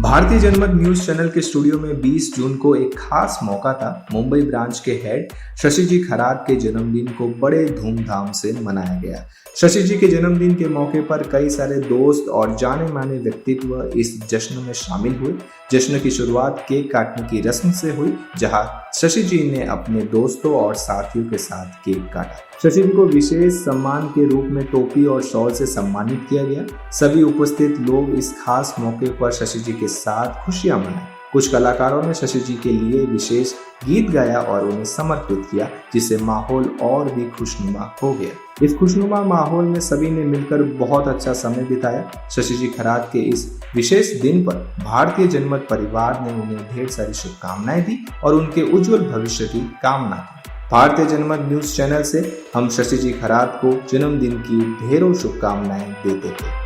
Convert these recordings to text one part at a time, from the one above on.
भारतीय Janmat news channel के studio में 20 जून को एक खास मौका था। मुंबई ब्रांच के हेड शशि जी खराब के जन्मदिन को बड़े धूमधाम से मनाया गया। शशि जी के जन्मदिन के मौके पर कई सारे दोस्त और जाने माने व्यक्तित्व इस जश्न में शामिल हुए। जश्न की शुरुआत केक काटने की रस्म से हुई, जहाँ शशि जी ने अपने दोस्तों और साथियों के साथ केक काटा। शशि जी को विशेष सम्मान के रूप में टोपी और शॉल से सम्मानित किया गया। सभी उपस्थित लोग इस खास मौके पर शशि जी के साथ खुशियाँ मनाई कुछ कलाकारों ने शशि जी के लिए विशेष गीत गाया और उन्हें समर्पित किया, जिससे माहौल और भी खुशनुमा हो गया। इस खुशनुमा माहौल में सभी ने मिलकर बहुत अच्छा समय बिताया। शशि जी खरात के इस विशेष दिन पर भारतीय जनमत परिवार ने उन्हें ढेर सारी शुभकामनाएँ दी और उनके उज्जवल भविष्य की कामना की। भारतीय जनमत न्यूज़ चैनल से हम शशि जी खरात को जन्मदिन की ढेरों शुभकामनाएँ देते थे।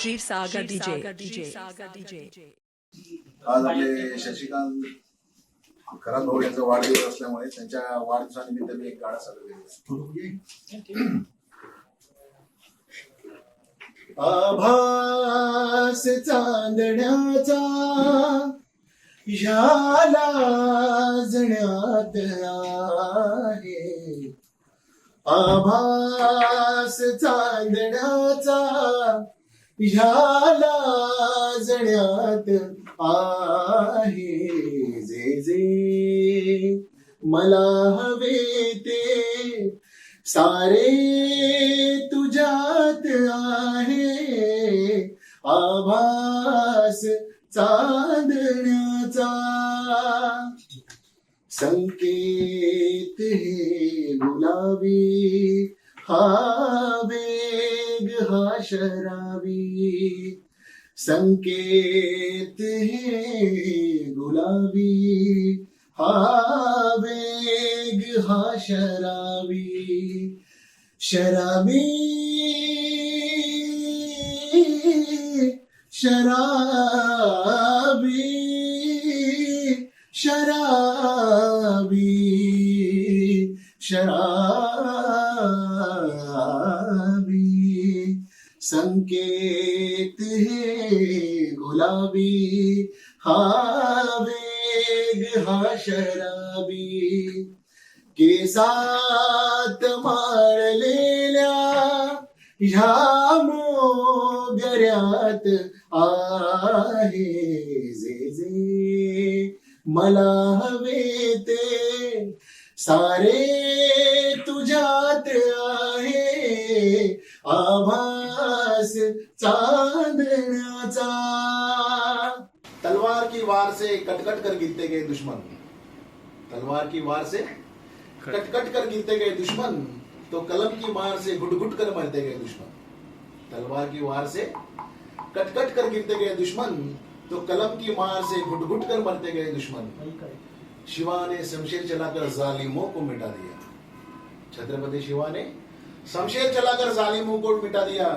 Saga DJ. DJ. आज आपले शशिकांत खरात भाऊ यांचा वाढदिवस असल्यामुळे त्यांच्या वाढदिवसानिमित्त मी एक गाणं सादर केलं आभास चांदण्याचा ह्याला जण्यात आहे आभास चांदण्याचा ह्याला जण्यात आहे जे जे. मला हवे ते सारे तुझ्यात आहे. आभास चांदण्याचा. संकेत हे गुलाबी हा हा शराबी। संकेत हे गुलाबी। हा हा शराबी। शराबी। शराबी। शराबी। शराबी। हा वेग हा शराबी केसात माळलेल्या ह्या मोगऱ्यात आहे जे जे। मला हवे ते सारे तुझ्यात आहे। आभास चांदण्याचा तलवार से कटकट कर गिरते गए दुश्मन। तलवार की वार से कटकट कर गिरते गए दुश्मन तो कलम की मार से घुट घुट कर मरते गए दुश्मन। तलवार की वार से कटकट कर गिरते गए दुश्मन तो कलम की मार से घुट घुट कर मरते गए दुश्मन। शिवा ने शमशेर चलाकर जालिमों को मिटा दिया। छत्रपति शिवा ने शमशेर चलाकर जालिमों को मिटा दिया।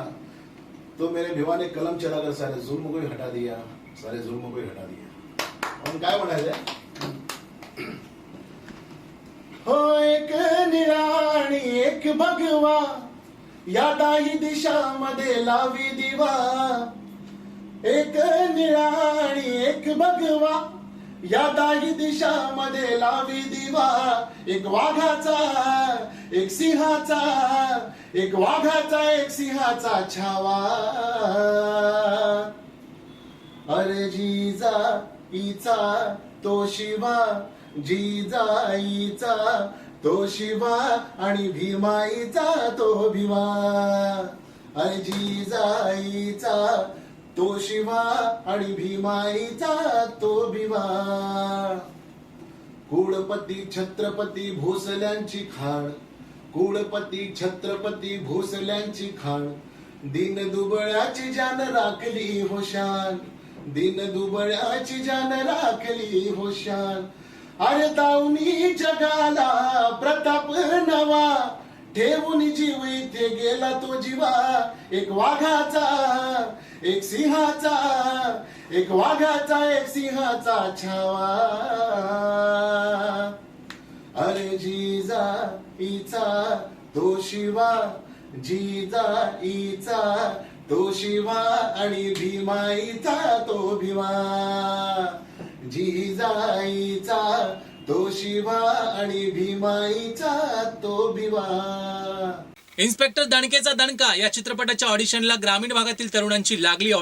तो मेरे भिवा ने कलम चलाकर सारे जुल्म को ही हटा दिया सारे जुल्म को ही हटा दिया। आणि काय म्हणायचंय हो एक निराणी एक भगवा या दाही दिशामध्ये लावी दिवा. एक निराणी एक भगवा या दाही दिशामध्ये लावी दिवा. एक वाघाचा एक सिंहाचा एक वाघाचा एक सिंहाचा छावा. अरे जीजा इचा तो शिवा जिजाईचा तो शिवा आणि भीमाईचा तो भीमा. अरे जिजाईचा तो शिवा आणि भीमाईचा तो भीमा. कुळपती छत्रपती भोसल्यांची खाण. कुळपती छत्रपती भोसल्यांची खाण. दिन दुबळ्याची जान राखली होशान दिन दुबळ्याची जान राखली होशान. अरे दावणी जगाला प्रताप नवा. ठेवून जीव इथे गेला तो जीवा. एक वाघाचा एक सिंहाचा एक वाघाचा एक सिंहाचा छावा. अरे जिजा इचा तो शिवा. जिजा इचा तो शिवा आणि भीमाईचा तो भीमा. जिजाईचा तो शिवा आणि भीमाईचा तो भीमा. इन्स्पेक्टर दणकेचा दणका या चित्रपटाच्या ऑडिशनला ग्रामीण भागातील तरुणांची लागली